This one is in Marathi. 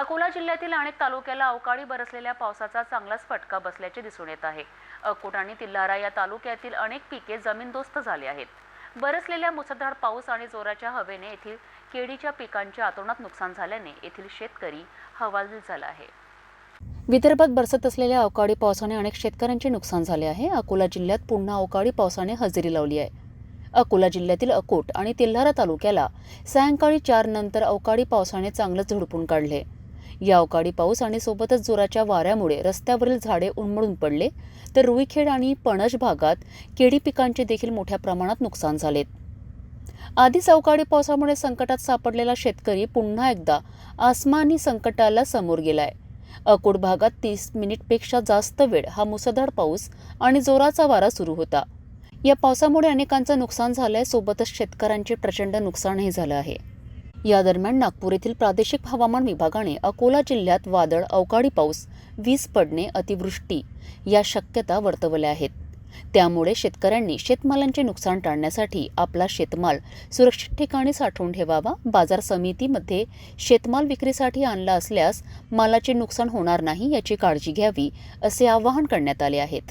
अकोला जिल्ह्यातील अनेक तालुक्याला अवकाळी बरसलेल्या पावसाचा चांगलाच फटका बसल्याचे दिसून येत आहे. अकोट आणि तिल्हारा या तालुक्यातील अनेक पिके जमीनदोस्त झाली आहेत. बरसलेल्या मुसळधार पाऊस आणि जोराच्या हवेने येथील केळीच्या पिकांच्या आतोनात नुकसान झाल्याने येथील शेतकरी हवालदिल झाला आहे. विदर्भात बरसत असलेल्या अवकाळी पावसाने अनेक शेतकऱ्यांचे नुकसान झाले आहे. अकोला जिल्ह्यात पुन्हा अवकाळी पावसाने हजेरी लावली आहे. अकोला जिल्ह्यातील अकोट आणि तेल्हारा तालुक्याला सायंकाळी चार नंतर अवकाळी पावसाने चांगलंच झुडपून काढले. या अवकाळी पाऊस आणि सोबतच जोराच्या वाऱ्यामुळे रस्त्यावरील झाडे उन्मळून पडले तर रुईखेड आणि पणज भागात केळी पिकांचे देखील मोठ्या प्रमाणात नुकसान झालेत. आधीच अवकाळी पावसामुळे संकटात सापडलेला शेतकरी पुन्हा एकदा आसमानी संकटाला समोर गेलाय. अकोट भागात तीस मिनिटपेक्षा जास्त वेळ हा मुसळधार पाऊस आणि जोराचा वारा सुरू होता. या पावसामुळे अनेकांचं नुकसान झालंय सोबतच शेतकऱ्यांचे प्रचंड नुकसानही झालं आहे. या दरम्यान नागपूर येथील प्रादेशिक हवामान विभागाने अकोला जिल्ह्यात वादळ अवकाळी पाऊस वीज पडणे अतिवृष्टी या शक्यता वर्तवल्या आहेत. त्यामुळे शेतकऱ्यांनी शेतमालांचे नुकसान टाळण्यासाठी आपला शेतमाल सुरक्षित ठिकाणी साठवून ठेवावा बाजार समितीमध्ये शेतमाल विक्रीसाठी आणला असल्यास मालाचे नुकसान होणार नाही याची काळजी घ्यावी असे आवाहन करण्यात आले आहेत.